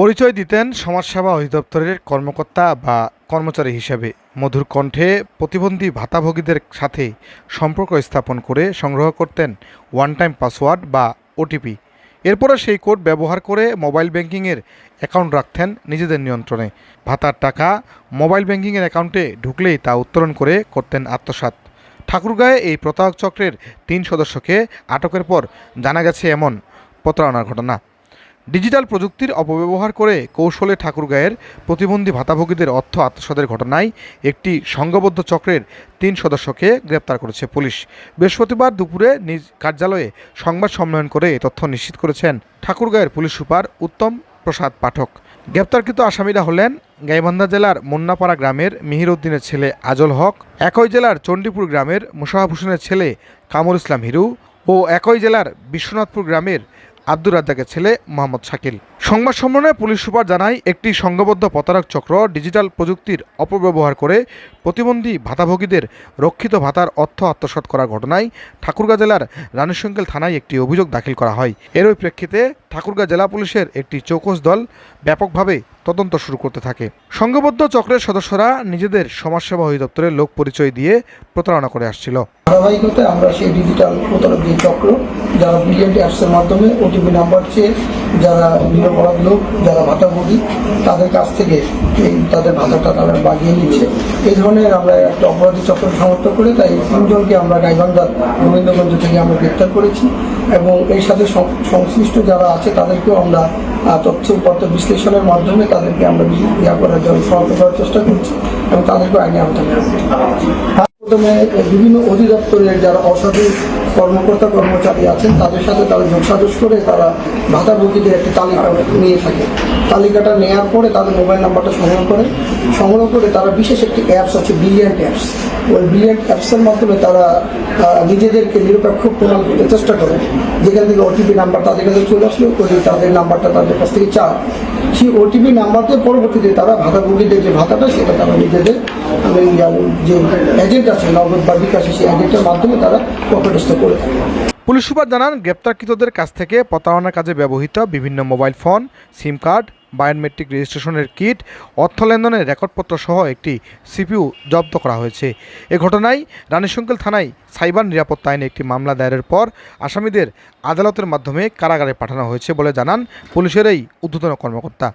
পরিচয় দিতেন সমাজসেবা অধিদপ্তরের কর্মকর্তা বা কর্মচারী হিসেবে। মধুর কণ্ঠে প্রতিবন্ধী ভাতাভোগীদের সাথে সম্পর্ক স্থাপন করে সংগ্রহ করতেন ওয়ান টাইম পাসওয়ার্ড বা ওটিপি। এরপরে সেই কোড ব্যবহার করে মোবাইল ব্যাংকিংয়ের অ্যাকাউন্ট রাখতেন নিজেদের নিয়ন্ত্রণে। ভাতার টাকা মোবাইল ব্যাংকিংয়ের অ্যাকাউন্টে ঢুকলেই তা উত্তোলন করে করতেন আত্মসাৎ। ঠাকুরগাঁয়ে এই প্রতারক চক্রের তিন সদস্যকে আটকের পর জানা গেছে এমন প্রতারণার ঘটনা। ডিজিটাল প্রযুক্তির অপব্যবহার করে কৌশলে ঠাকুরগাঁয়ের প্রতিবন্ধী ভাতাভোগীদের অর্থ আত্মসাতের ঘটনায় একটি সংঘবদ্ধ চক্রের তিন সদস্যকে গ্রেপ্তার করেছে পুলিশ। বৃহস্পতিবার দুপুরে নিজ কার্যালয়ে সংবাদ সম্মেলন করে এ তথ্য নিশ্চিত করেছেন ঠাকুরগাঁয়ের পুলিশ সুপার উত্তম প্রসাদ পাঠক। গ্রেপ্তারকৃত আসামিরা হলেন গাইবান্ধা জেলার মুন্নাপাড়া গ্রামের মিহির উদ্দিনের ছেলে আজল হক, একই জেলার চণ্ডীপুর গ্রামের মুশাহাব ছেলে কামরুল ইসলাম হিরু ও একই জেলার বিশ্বনাথপুর গ্রামের আব্দুর রাজ্জাকের ছেলে মোহাম্মদ শাকিল। সংবাদ সম্মেলনে পুলিশ সুপার জানায়, একটি সংঘবদ্ধ প্রতারক চক্র ডিজিটাল প্রযুক্তির অপব্যবহার করে প্রতিবন্ধী ভাতাভোগীদের রক্ষিত ভাতার অর্থ আত্মসাৎ করার ঘটনায় ঠাকুরগাঁ জেলার রানীশঙ্কেল থানায় একটি অভিযোগ দাখিল করা হয়। এরই প্রেক্ষিতে ঠাকুরগাঁ জেলা পুলিশের একটি চৌকস দল ব্যাপকভাবে তদন্ত শুরু করতে থাকে। সংঘবদ্ধ চক্রের সদস্যরা নিজেদের সমাজসেবা অধিদপ্তরের লোক পরিচয় দিয়ে প্রতারণা করে আসছিল। ধারাবাহিকতায় আমরা সেই ডিজিটাল প্রতারক চক্র, যারা ব্রিলিয়েন্ট অ্যাপসের মাধ্যমে ওটিপি নাম্বার চেয়ে যারা নিরপরাধ লোক, যারা ভাতাভোগী তাদের কাছ থেকে এই তাদের ভাতাটা তারা বাগিয়ে নিচ্ছে। এই ধরনের আমরা একটা অপরাধী চক্র সমর্থন করে তাই তিনজনকে আমরা গাইবান্ধার গোবিন্দগঞ্জ থেকে আমরা গ্রেপ্তার করেছি এবং এর সাথে সংশ্লিষ্ট যারা আছে তাদেরকেও আমরা তথ্য উপাত্ত বিশ্লেষণের মাধ্যমে তাদেরকে আমরা ইয়া করার জন্য সহায়তা করার চেষ্টা করছি এবং তাদেরকে আইনে আওতায় প্রথমে বিভিন্ন অধিদপ্তরের যারা অসাধু কর্মকর্তা, কর্মচারী আছেন, তাদের সাথে তারা যোগসাজস করে তারা ভাতাভোগীদের একটি তালিকা নিয়ে থাকে। তালিকাটা নেওয়ার পরে তাদের মোবাইল নাম্বারটা সংগ্রহ করে সংগ্রহ করে তারা বিশেষ একটি অ্যাপস আছে ব্রিলিয়ান্ট অ্যাপস ওই ব্রিলিয়ান্ট অ্যাপসের মাধ্যমে তারা নিজেদেরকে নিরপেক্ষ প্রমাণ করতে চেষ্টা করে। যেখান থেকে ওটিপি নাম্বার তাদের কাছে চলে আসলো তাদের নাম্বারটা তাদের কাছ থেকে চায়। সেই ওটিপি নাম্বারকে পরবর্তীতে তারা ভাতাভোগীদের যে ভাতাটা, সেটা তারা নিজেদের যে এজেন্ট আছে, নগদ বা বিকাশে সেই এজেন্টের মাধ্যমে তারা পকেটস্থ করে পুলিশ সুপার জানান, গ্রেপ্তারকৃতদের কাছ থেকে প্রতারণার কাজে ব্যবহৃত বিভিন্ন mobile phone, sim card, biometric রেজিস্ট্রেশনের কিট, অর্থ লেনদেনের রেকর্ডপত্র সহ একটি সিপিইউ জব্দ করা হয়েছে। এ ঘটনায় রানীশঙ্কেল থানায় সাইবার নিরাপত্তা আইনে একটি মামলা দায়েরের পর আসামিদের আদালতের মাধ্যমে কারাগারে পাঠানো হয়েছে বলে জানান পুলিশের এই ঊর্ধ্বতন কর্মকর্তা।